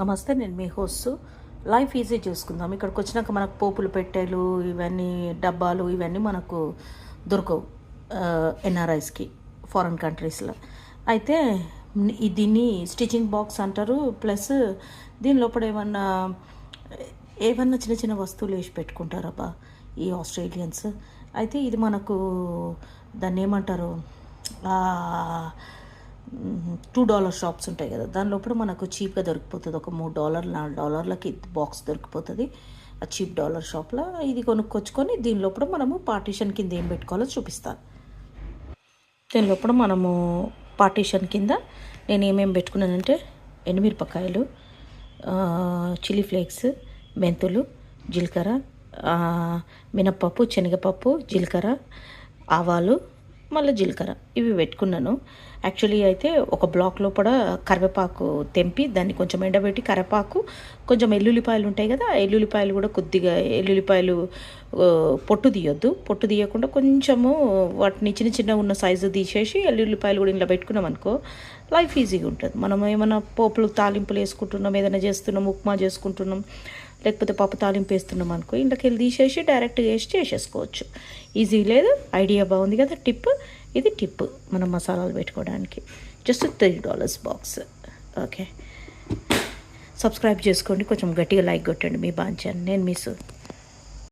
నమస్తే నేను మీ host. Life easy చూసుకుందాం. ఇక్కడికి వచ్చినాక మనకు పోపులు పెట్టెలు ఇవన్నీ డబ్బాలు ఇవన్నీ మనకు దొరకవు ఎన్ఆర్ఐస్కి ఫారెన్ కంట్రీస్లో. అయితే ఈ దీన్ని స్టిచింగ్ బాక్స్ అంటారు. ప్లస్ దీని లోపల ఏమన్నా ఏమన్నా చిన్న చిన్న వస్తువులు వేసి పెట్టుకుంటారబ్బా ఈ ఆస్ట్రేలియన్స్. అయితే ఇది మనకు దాన్ని ఏమంటారు? టూ డాలర్ షాప్స్ ఉంటాయి కదా దాని లోపల మనకు చీప్గా దొరికిపోతుంది. ఒక మూడు డాలర్ నాలుగు డాలర్లకి బాక్స్ దొరికిపోతుంది. ఆ చీప్ డాలర్ షాప్లో ఇది కొనుక్కొచ్చుకొని దీని లోపల మనము పార్టీషన్ కింద ఏం పెట్టుకోవాలో చూపిస్తాను. దీని లోపల మనము పార్టీషన్ కింద నేను ఏమేమి పెట్టుకున్నానంటే ఎండుమిరపకాయలు చిల్లీ ఫ్లేక్స్ మెంతులు జీలకర్ర మినప్పప్పు శనగపప్పు జీలకర్ర ఆవాలు మళ్ళీ జీలకర్ర. ఇవి పెట్టుకున్నాను. యాక్చువల్లీ అయితే ఒక బ్లాక్ లోపల కరివేపాకు తెంపి దాన్ని కొంచెం ఎండబెట్టి కరివేపాకు కొంచెం ఎల్లుల్లిపాయలు ఉంటాయి కదా ఎల్లుల్లిపాయలు కూడా కొద్దిగా ఎల్లుల్లిపాయలు పొట్టు తీయొద్దు. పొట్టు తీయకుండా కొంచెము వాటిని చిన్న చిన్న ఉన్న సైజు తీసేసి ఎల్లుల్లిపాయలు కూడా ఇంట్లో పెట్టుకున్నాం అనుకో లైఫ్ ఈజీగా ఉంటుంది. మనం ఏమైనా పోపులు తాలింపులు వేసుకుంటున్నాం ఏదైనా చేస్తున్నాం ఉప్మా చేసుకుంటున్నాం లేకపోతే పప్పు తాలింపు వేస్తున్నాం అనుకో ఇంట్లోకి వెళ్ళి తీసేసి డైరెక్ట్ వేసి చేసేసుకోవచ్చు. ఈజీ లేదు ఐడియా బాగుంది కదా టిప్ ఇది టిప్ మనం మసాలాలు పెట్టుకోవడానికి. Just three dollars box okay subscribe చేసుకోండి కొంచెం గట్టిగా లైక్ కొట్టండి మీ బాంచాను నేను మిస్